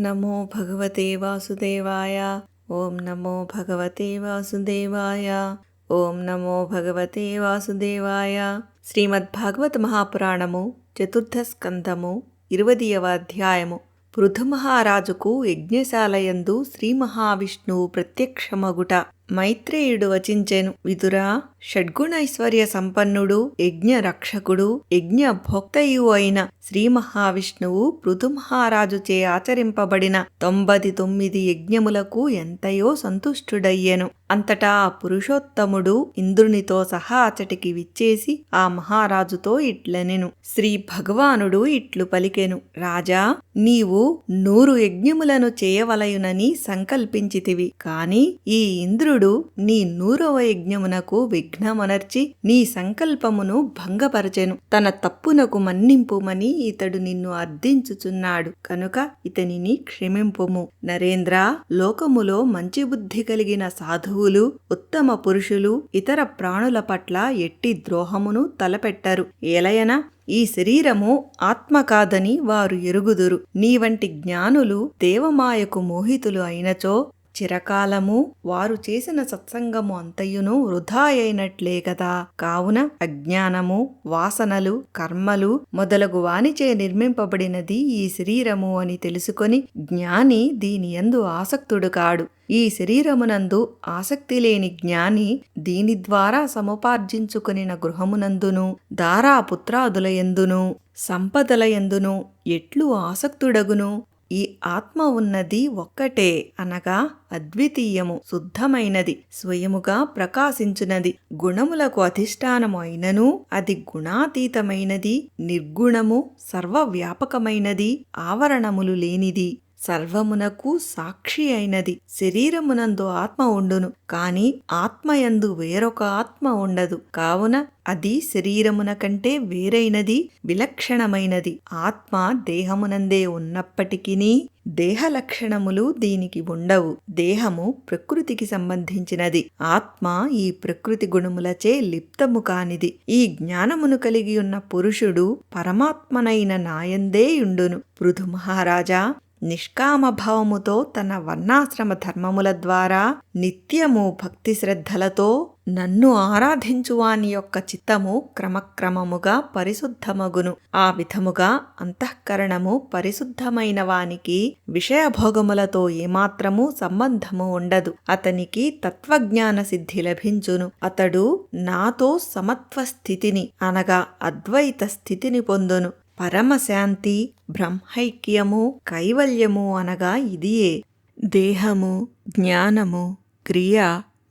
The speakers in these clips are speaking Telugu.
నమో భగవతే వాసుదేవాయ. ఓం నమో భగవతే వాసుదేవాయ. ఓం నమో భగవతే వాసుదేవాయ. శ్రీమద్భాగవత మహాపురాణము చతుర్థ స్కంధము ఇరవదియవ అధ్యాయము. పృథుమహారాజుకు యజ్ఞశాలయందు శ్రీ మహావిష్ణువు ప్రత్యక్షమగుట. మైత్రేయుడు వచించెను. విదురా షడ్గుణైశ్వర్య సంపన్నుడు యజ్ఞ రక్షకుడు యజ్ఞ భోక్తయు అయిన శ్రీ మహావిష్ణువు పృథు మహారాజుచే ఆచరింపబడిన తొంభది తొమ్మిది యజ్ఞములకు ఎంతయో సంతుష్టుడయ్యెను. అంతటా ఆ పురుషోత్తముడు ఇంద్రునితో సహా అచటికి విచ్చేసి ఆ మహారాజుతో ఇట్లనెను. శ్రీ భగవానుడు ఇట్లు పలికెను. రాజా నీవు నూరు యజ్ఞములను చేయవలయునని సంకల్పించితివి. కాని ఈ ఇంద్రుడు నీ నూరవ యజ్ఞమునకు విఘ్నమనర్చి నీ సంకల్పమును భంగపరచెను. తన తప్పునకు మన్నింపుమని ఇతడు నిన్ను అర్థించుచున్నాడు. కనుక ఇతనిని క్షమింపుము. నరేంద్ర లోకములో మంచి బుద్ధి కలిగిన సాధువులు ఉత్తమ పురుషులు ఇతర ప్రాణుల పట్ల ఎట్టి ద్రోహమును తలపెట్టరు. ఏలయన ఈ శరీరము ఆత్మ కాదని వారు ఎరుగుదురు. నీ వంటి జ్ఞానులు దేవమాయకు మోహితులు అయినచో చిరకాలము వారు చేసిన సత్సంగము అంతయును వృధా అయినట్లే కదా కావున అజ్ఞానము వాసనలు కర్మలు మొదలగు వానిచే నిర్మింపబడినది ఈ శరీరము అని తెలుసుకొని జ్ఞాని దీని యందు ఆసక్తుడు కాడు. ఈ శరీరమునందు ఆసక్తి లేని జ్ఞాని దీని ద్వారా సముపార్జించుకునిన గృహమునందును దారాపుత్రాదులయందును సంపదలయందును సంపదల ఎట్లు ఆసక్తుడగును? ఈ ఆత్మ ఉన్నది ఒక్కటే అనగా అద్వితీయము శుద్ధమైనది స్వయముగా ప్రకాశించునది. గుణములకు అధిష్టానము అయినను అది గుణాతీతమైనది నిర్గుణము సర్వవ్యాపకమైనది ఆవరణములు లేనిది. సర్వమునకు సాక్షి అయినది. శరీరమునందు ఆత్మ ఉండును. కాని ఆత్మయందు వేరొక ఆత్మ ఉండదు. కావున అది శరీరమున కంటే వేరైనది విలక్షణమైనది. ఆత్మ దేహమునందే ఉన్నప్పటికీ దేహ లక్షణములు దీనికి ఉండవు. దేహము ప్రకృతికి సంబంధించినది. ఆత్మ ఈ ప్రకృతి గుణములచే లిప్తము కానిది. ఈ జ్ఞానమును కలిగి ఉన్న పురుషుడు పరమాత్మనైన నాయందే యుండును పృథు మహారాజా నిష్కామభావముతో తన వర్ణాశ్రమ ధర్మముల ద్వారా నిత్యము భక్తి శ్రద్ధలతో నన్ను ఆరాధించువాని యొక్క చిత్తము క్రమక్రమముగా పరిశుద్ధమగును. ఆ విధముగా అంతఃకరణము పరిశుద్ధమైన వానికి విషయభోగములతో ఏమాత్రము సంబంధము ఉండదు. అతనికి తత్వజ్ఞాన సిద్ధి లభించును. అతడు నాతో సమత్వ స్థితిని అనగా అద్వైత స్థితిని పొందును. పరమశాంతి బ్రహ్మైక్యము కైవల్యము అనగా ఇదియే. దేహము జ్ఞానము క్రియ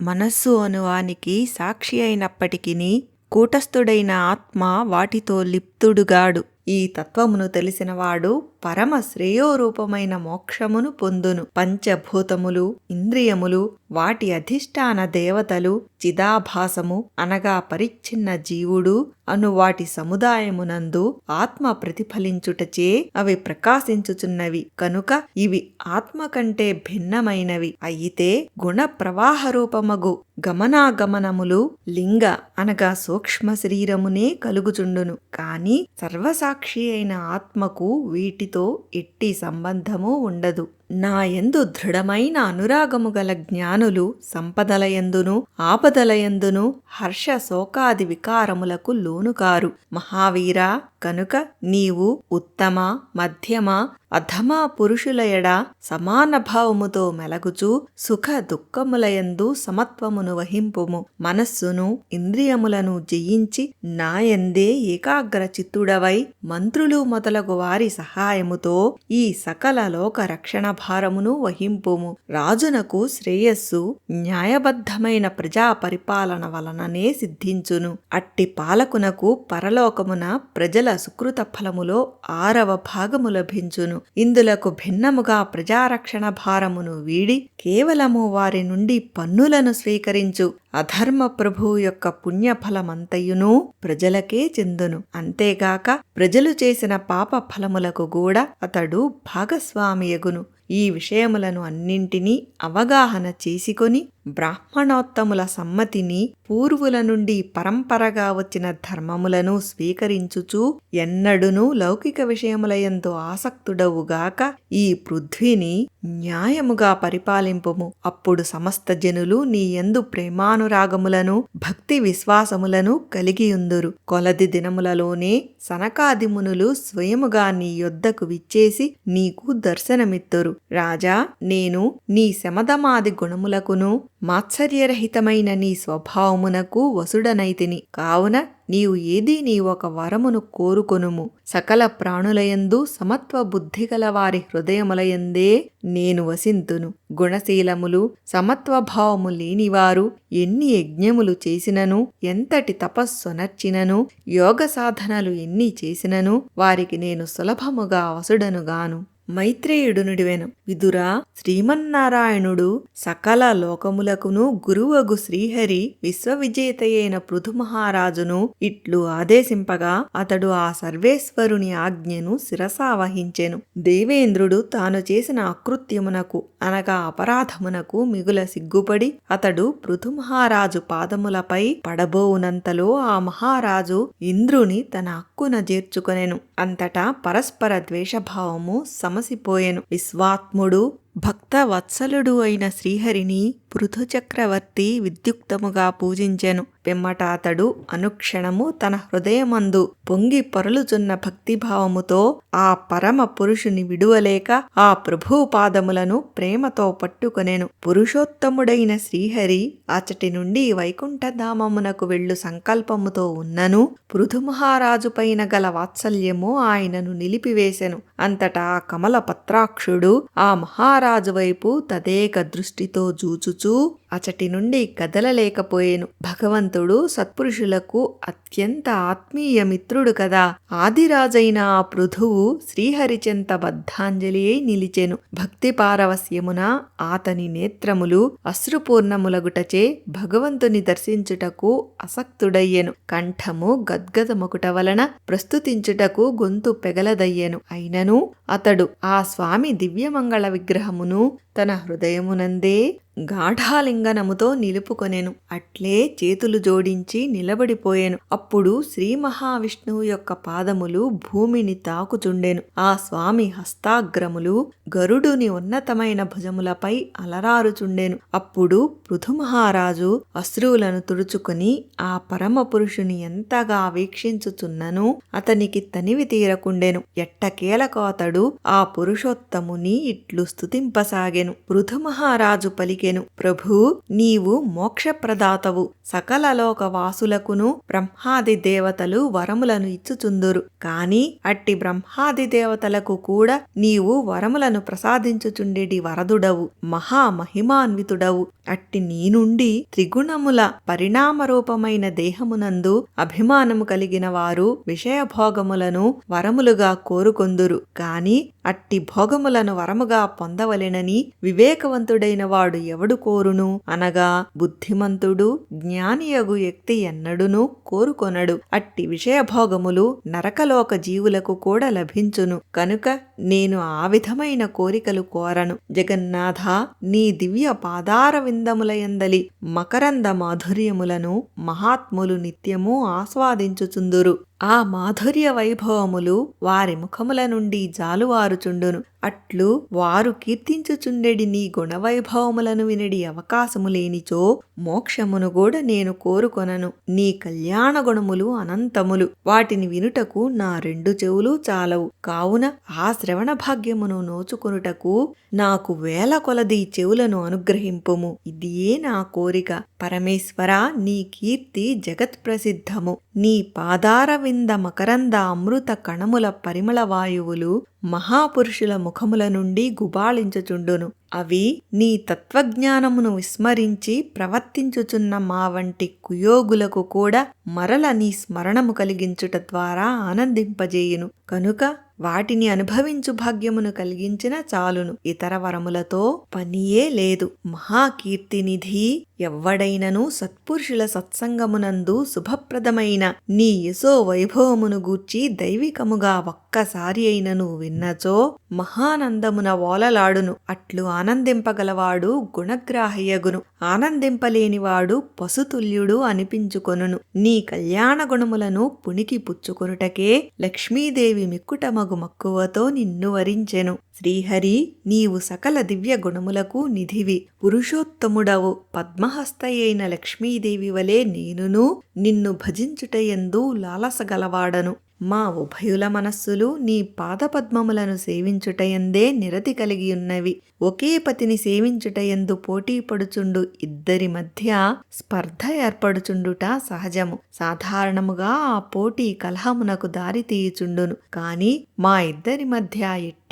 మనస్సు అనువానికి సాక్షి అయినప్పటికీ కూటస్థుడైన ఆత్మ వాటితో లిప్తుడుగాడు. ఈ తత్వమును తెలిసినవాడు పరమ శ్రేయోరూపమైన మోక్షమును పొందును. పంచభూతములు ఇంద్రియములు వాటి అధిష్టాన దేవతలు చిదాభాసము అనగా పరిచ్ఛిన్న జీవుడు అను వాటి సముదాయమునందు ఆత్మ ప్రతిఫలించుటచే అవి ప్రకాశించుచున్నవి. కనుక ఇవి ఆత్మ కంటే భిన్నమైనవి. అయితే గుణ ప్రవాహ రూపమగు గమనాగమనములు లింగ అనగా సూక్ష్మ శరీరమునే కలుగుచుండును. కాని సర్వసాక్షి అయిన ఆత్మకు వీటి వీటితో ఎట్టి సంబంధము ఉండదు. నా యందు దృఢమైన అనురాగము గల జ్ఞానులు సంపదలయందును ఆపదలయందును హర్ష శోకాది వికారములకు లోనుకారు. మహావీరా కనుక నీవు ఉత్తమ మధ్యమ అధమ పురుషుల ఎడ సమాన భావముతో మెలగుచూ సుఖ దుఃఖములయందు సమత్వమును వహింపుము. మనస్సును ఇంద్రియములను జయించి నాయందే ఏకాగ్ర చిత్తుడవై మంత్రులు మొదలగు వారి సహాయముతో ఈ సకల లోక రక్షణ భారమును వహింపుము. రాజునకు శ్రేయస్సు న్యాయబద్ధమైన ప్రజా పరిపాలన వలననే సిద్ధించును. అట్టి పాలకునకు పరలోకమున ప్రజల సుకృత ఫలములో ఆరవ భాగము లభించును. ఇందులకు భిన్నముగా ప్రజారక్షణ భారమును వీడి కేవలము వారి నుండి పన్నులను స్వీకరించు. అధర్మ ప్రభువు యొక్క పుణ్యఫలమంతయును ప్రజలకే చెందును. అంతేగాక ప్రజలు చేసిన పాప ఫలములకు కూడా అతడు భాగస్వామియగును. ఈ విషయములను అన్నింటినీ అవగాహన చేసుకొని బ్రాహ్మణోత్తముల సమ్మతిని పూర్వుల నుండి పరంపరగా వచ్చిన ధర్మములను స్వీకరించుచు ఎన్నడునూ లౌకిక విషయములయందు ఆసక్తుడవుగాక ఈ పృథ్వీని న్యాయముగా పరిపాలింపుము. అప్పుడు సమస్త జనులు నీ ఎందు ప్రేమానురాగములను భక్తి విశ్వాసములను కలిగియుందురు. కొలది దినములలోనే సనకాదిమునులు స్వయముగా నీ యొద్దకు విచ్చేసి నీకు దర్శనమిత్తురు. రాజా నేను నీ శమదమాది గుణములకును మాత్సర్యరహితమైన నీ స్వభావమునకు వసుడనైతిని. కావున నీవు ఏదీ నీ ఒక వరమును కోరుకొనుము. సకల ప్రాణులయందు సమత్వ బుద్ధి గల వారి హృదయములయందే నేను వసింతును. గుణశీలములు సమత్వభావము లేనివారు ఎన్ని యజ్ఞములు చేసినను ఎంతటి తపస్సునర్చినను యోగ సాధనలు ఎన్ని చేసినను వారికి నేను సులభముగా వసుడనుగాను. మైత్రేయుడు నుడివెను విదురా శ్రీమన్నారాయణుడు సకల లోకములకును గురువగు శ్రీహరి విశ్వవిజేతయైన పృథుమహారాజును ఇట్లు ఆదేశింపగా అతడు ఆ సర్వేశ్వరుని ఆజ్ఞను శిరసావహించెను దేవేంద్రుడు తాను చేసిన అకృత్యమునకు అనగా అపరాధమునకు మిగుల సిగ్గుపడి అతడు పృథుమహారాజు పాదములపై పడబోవునంతలో ఆ మహారాజు ఇంద్రుని తన హక్కున చేర్చుకొనెను అంతటా పరస్పర ద్వేషభావము సమసిపోయెను విశ్వాత్ముడు భక్త వత్సలుడు అయిన శ్రీహరిని పృథు చక్రవర్తి విద్యుక్తముగా పూజించెను. పిమ్మట అతడు అనుక్షణము తన హృదయమందు పొంగి పొరలుచున్న భక్తిభావముతో ఆ పరమ పురుషుని విడువలేక ఆ ప్రభు పాదములను ప్రేమతో పట్టుకొనెను. పురుషోత్తముడైన శ్రీహరి అచటి నుండి వైకుంఠధామమునకు వెళ్ళు సంకల్పముతో ఉన్నను. పృథుమహారాజు పైన గల వాత్సల్యము ఆయనను నిలిపివేశెను అంతటా కమల పత్రాక్షుడు ఆ మహారాజు వైపు తదేక దృష్టితో జూచుచూ అచటి నుండి కదలలేకపోయేను. భగవంతుడు సత్పురుషులకు అత్యంత ఆత్మీయ మిత్రుడు కదా. ఆదిరాజైన ఆ పృథువు శ్రీహరిచెంత బద్ధాంజలి అయి నిలిచెను. భక్తి పారవస్యమున ఆతని నేత్రములు అశ్రుపూర్ణములగుటచే భగవంతుని దర్శించుటకు అసక్తుడయ్యెను. కంఠము గద్గదముకుట వలన ప్రస్తుతించుటకు గొంతు పెగలదయ్యెను. అయినను అతడు ఆ స్వామి దివ్యమంగళ విగ్రహమును తన హృదయమునందే గాఢాలింగనముతో నిలుపుకొనెను. అట్లే చేతులు జోడించి నిలబడిపోయెను. అప్పుడు శ్రీ మహావిష్ణువు యొక్క పాదములు భూమిని తాకుచుండెను. ఆ స్వామి హస్తాగ్రములు గరుడుని ఉన్నతమైన భుజములపై అలరారుచుండెను. అప్పుడు పృథుమహారాజు అశ్రువులను తుడుచుకొని ఆ పరమ పురుషుని ఎంతగా వీక్షించుచున్నను అతనికి తనివి తీరకుండెను. ఎట్టకేలకు అతడు ఆ పురుషోత్తముని ఇట్లు స్థుతింపసాగెను పృథుమహారాజు పలికి పలికెను ప్రభు నీవు మోక్షప్రదాతవు. సకల లోక వాసులకును బ్రహ్మాది దేవతలు వరములను ఇచ్చుచుందురు. కాని అట్టి బ్రహ్మాది దేవతలకు కూడా నీవు వరములను ప్రసాదించుచుండెడి వరదుడవు. మహామహిమాన్వితుడవు. అట్టి నీ నుండి త్రిగుణముల పరిణామరూపమైన దేహమునందు అభిమానము కలిగిన వారు విషయభోగములను వరములుగా కోరుకొందురు. కాని అట్టి భోగములను వరముగా పొందవలెనని వివేకవంతుడైన వాడు ఎవడు కోరును? అనగా బుద్ధిమంతుడు జ్ఞానియగు వ్యక్తి ఎన్నడును కోరుకొనడు. అట్టి విషయభోగములు నరకలోక జీవులకు కూడా లభించును. కనుక నేను ఆ విధమైన కోరికలు కోరను. జగన్నాథ నీ దివ్య పాదారవి విందములయందలి మకరంద మాధుర్యములను మహాత్ములు నిత్యము ఆస్వాదించుచుందురు. ఆ మాధుర్య వైభవములు వారి ముఖముల నుండి జాలువారుచుండును. అట్లు వారు కీర్తించుచుండెడి నీ గుణవైభవములను వినడి అవకాశము లేనిచో మోక్షమును కూడా నేను కోరుకొనను. నీ కళ్యాణ గుణములు అనంతములు. వాటిని వినుటకు నా రెండు చెవులు చాలవు. కావున ఆ శ్రవణ భాగ్యమును నోచుకొనుటకు నాకు వేల కొలది చెవులను అనుగ్రహింపుము. ఇదియే నా కోరిక. పరమేశ్వర నీ కీర్తి జగత్ ప్రసిద్ధము. నీ పాదార వింద మకరంద అమృత కణముల పరిమళ వాయువులు మహాపురుషుల ముఖముల నుండి గుబాళించుచుండును. అవి నీ తత్వజ్ఞానమును విస్మరించి ప్రవర్తించుచున్న మా వంటి కుయోగులకు కూడా మరల నీ స్మరణము కలిగించుట ద్వారా ఆనందింపజేయును. కనుక వాటిని అనుభవించు భాగ్యమును కలిగించిన చాలును. ఇతర వరములతో పనియే లేదు. మహాకీర్తినిధి ఎవ్వడైనను సత్పురుషుల సత్సంగమునందు శుభప్రదమైన నీ యశో వైభవమును గూర్చి దైవికముగా ఒక్కసారి అయినను విన్నచో మహానందమున ఓలలాడును. అట్లు ఆనందింపగలవాడు గుణగ్రాహ్యగును. ఆనందింపలేనివాడు పశుతుల్యుడు అనిపించుకొనును. నీ కళ్యాణ గుణములను పుణికి పుచ్చుకొనుటకే లక్ష్మీదేవి మిక్కుటమగు మక్కువతో నిన్ను వరించెను. శ్రీహరి నీవు సకల దివ్య గుణములకు నిధివి. పురుషోత్తముడవు. పద్మ పద్మహస్తయైన లక్ష్మీదేవి వలె నేనును నిన్ను భజించుటయందు లాలసగలవాడను. మా ఉభయుల మనస్సులు నీ పాదపద్మములను సేవించుటయందే నిరతి కలిగి ఉన్నవి ఒకే పతిని సేవించుటయందు పోటీ పడుచుండు ఇద్దరి మధ్య స్పర్ధ ఏర్పడుచుండుట సహజము. సాధారణముగా ఆ పోటీ కలహమునకు దారి తీయుచుండును కాని మా ఇద్దరి మధ్య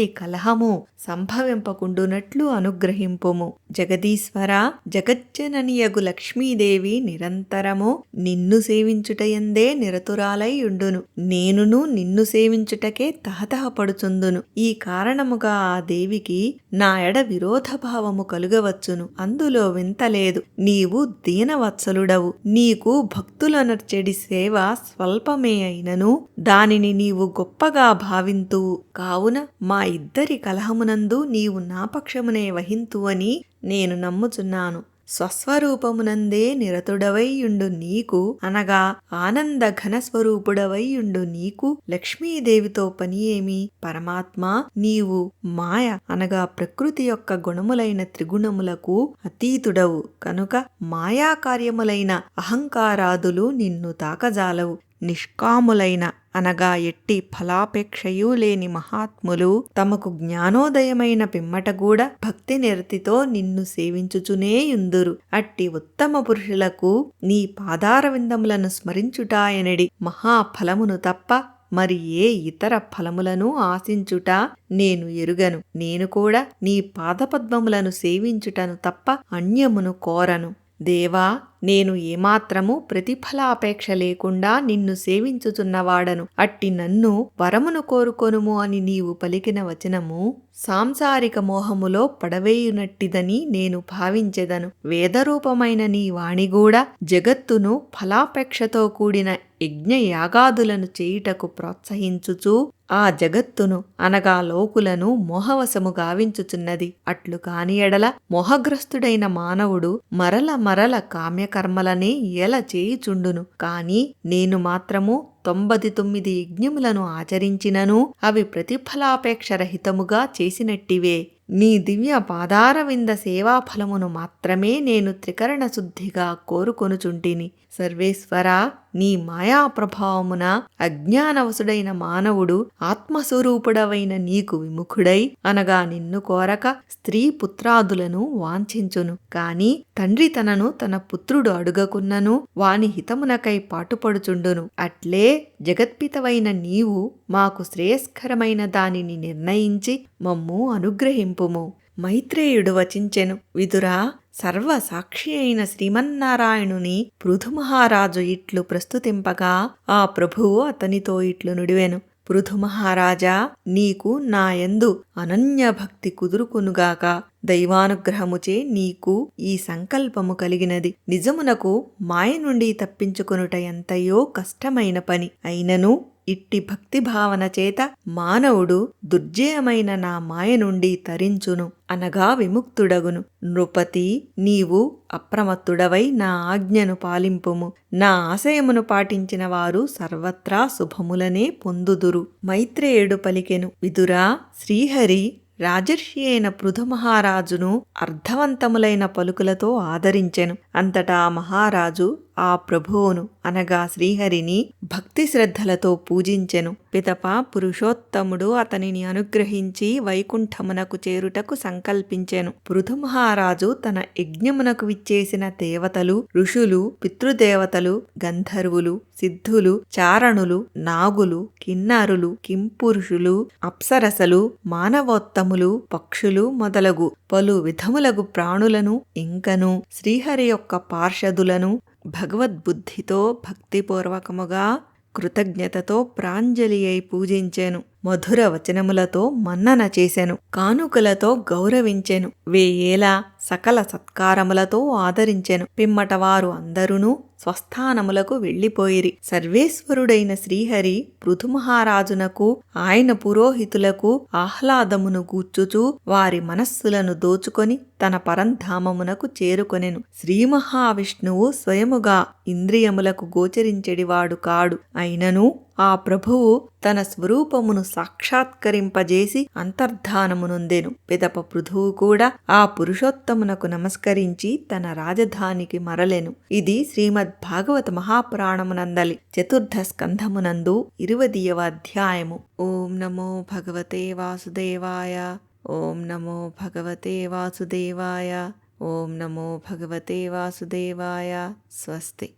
ఎట్టి కలహము సంభవింపకుండునట్లు అనుగ్రహింపుము. జగదీశ్వర జగజ్జననియగు లక్ష్మీదేవి నిరంతరము నిన్ను సేవించుటయందే నిరతురాలై ఉండును. నేనును నిన్ను సేవించుటకే తహతహపడుచుందును. ఈ కారణముగా ఆ దేవికి నా ఎడ విరోధభావము కలుగవచ్చును. అందులో వింతలేదు నీవు దీనవత్సలుడవు. నీకు భక్తులనర్చెడి సేవ స్వల్పమే అయినను. దానిని నీవు గొప్పగా భావింతువు. కావున మా ఇద్దరి కలహమునందు నీవు నా పక్షమునే వహింతు అని నేను నమ్ముచున్నాను. స్వస్వరూపమునందే నిరతుడవైయుండు నీకు అనగా ఆనంద ఘనస్వరూపుడవైయుండు నీకు లక్ష్మీదేవితో పని ఏమి పరమాత్మ నీవు మాయ అనగా ప్రకృతి యొక్క గుణములైన త్రిగుణములకు అతీతుడవు. కనుక మాయా కార్యములైన అహంకారాదులు నిన్ను తాకజాలవు. నిష్కాములైన అనగా ఎట్టి ఫలాపేక్షయూ లేని మహాత్ములు తమకు జ్ఞానోదయమైన పిమ్మటగూడ భక్తి నిరతితో నిన్ను సేవించుచునే సేవించుచునేయుందురు అట్టి ఉత్తమ పురుషులకు నీ పాదారవిందములను స్మరించుటాయనడి మహాఫలమును తప్ప మరి ఏ ఇతర ఫలములను ఆశించుట నేను ఎరుగను. నేను కూడా నీ పాదపద్మములను సేవించుటను తప్ప అన్యమును కోరను. దేవా నేను ఏమాత్రము ప్రతిఫలాపేక్ష లేకుండా నిన్ను సేవించుచున్నవాడను. అట్టి నన్ను వరమును కోరుకొనుము అని నీవు పలికిన వచనము సాంసారిక మోహములో పడవేయునట్టిదని నేను భావించెదను. వేదరూపమైన నీ వాణి కూడా జగత్తును ఫలాపేక్షతో కూడిన యజ్ఞ యాగాదులను చేయుటకు ప్రోత్సహించుచు ఆ జగత్తును అనగా లోకులను మోహవశము గావించుచున్నది. అట్లు కాని ఎడల మోహగ్రస్తుడైన మానవుడు మరల మరల కామ్యకర్మలనే ఎల చేయుచుండును? కాని నేను మాత్రము తొంభై తొమ్మిది యజ్ఞములను ఆచరించినను. అవి ప్రతిఫలాపేక్షరహితముగా చేసినట్టివే. నీ దివ్య పాదారవింద సేవాఫలమును మాత్రమే నేను త్రికరణ శుద్ధిగా కోరుకొనుచుంటిని. సర్వేశ్వరా నీ మాయా ప్రభావమున అజ్ఞానవసుడైన మానవుడు ఆత్మస్వరూపుడవైన నీకు విముఖుడై అనగా నిన్ను కోరక స్త్రీ పుత్రాదులను వాంఛించును. కాని తండ్రి తనను తన పుత్రుడు అడుగకున్నను వాని హితమునకై పాటుపడుచుండును. అట్లే జగత్పితవైన నీవు మాకు శ్రేయస్కరమైన దానిని నిర్ణయించి మమ్ము అనుగ్రహింపు అనుగ్రహింపుము మైత్రేయుడు వచించెను. విదురా సర్వసాక్షి అయిన శ్రీమన్నారాయణుని పృథుమహారాజు ఇట్లు ప్రస్తుతింపగా ఆ ప్రభువు అతనితో ఇట్లు నుడివెను. పృథుమహారాజా నీకు నాయందు అనన్యభక్తి కుదురుకునుగాక. దైవానుగ్రహముచే నీకు ఈ సంకల్పము కలిగినది. నిజమునకు మాయ నుండి తప్పించుకొనుట ఎంతయో కష్టమైన పని. అయినను ఇట్టి భక్తి భావన చేత మానవుడు దుర్జయమైన నా మాయ నుండి తరించును అనగా విముక్తుడగును. నృపతి నీవు అప్రమత్తుడవై నా ఆజ్ఞను పాలింపుము. నా ఆశయమును పాటించిన వారు సర్వత్రా శుభములనే పొందుదురు. మైత్రేయుడు పలికెను. విదురా శ్రీహరి రాజర్షి అయిన పృథుమహారాజును అర్థవంతములైన పలుకులతో ఆదరించెను. అంతటా మహారాజు ఆ ప్రభువును అనగా శ్రీహరిని భక్తి శ్రద్ధలతో పూజించెను. పితప పురుషోత్తముడు అతనిని అనుగ్రహించి వైకుంఠమునకు చేరుటకు సంకల్పించెను. పృథుమహారాజు తన యజ్ఞమునకు విచ్చేసిన దేవతలు ఋషులు పితృదేవతలు గంధర్వులు సిద్ధులు చారణులు నాగులు కిన్నారులు కింపురుషులు అప్సరసలు మానవోత్తములు పక్షులు మొదలగు పలు విధములగు ప్రాణులను ఇంకను శ్రీహరి యొక్క పార్షదులను భగవద్బుద్ధితో భక్తిపూర్వకముగా కృతజ్ఞతతో ప్రాంజలి అయి పూజించెను. మధుర వచనములతో మన్నన చేశాను కానుకలతో గౌరవించెను. వేయేలా సకల సత్కారములతో ఆదరించెను. పిమ్మటవారు అందరునూ స్వస్థానములకు వెళ్ళిపోయిరి. సర్వేశ్వరుడైన శ్రీహరి పృథుమహారాజునకు ఆయన పురోహితులకు ఆహ్లాదమును గూర్చుచూ వారి మనస్సులను దోచుకొని తన పరంధామమునకు చేరుకొనెను. శ్రీ మహావిష్ణువు స్వయముగా ఇంద్రియములకు గోచరించెడివాడు కాడు. అయినను ఆ ప్రభువు తన స్వరూపమును సాక్షాత్కరింపజేసి అంతర్ధానమునొందెను. పిదప పృథువు కూడా ఆ పురుషోత్తమునకు నమస్కరించి తన రాజధానికి మరలెను. ఇది శ్రీమద్ శ్రీమద్భాగవత మహాపురాణమునందలి చతుర్థ స్కంధమునందు ఇరువదియవ అధ్యాయము. ఓం నమో భగవతే వాసుదేవాయ. ఓం నమో భగవతే వాసుదేవాయ. ఓం నమో భగవతే వాసుదేవాయ. స్వస్తి.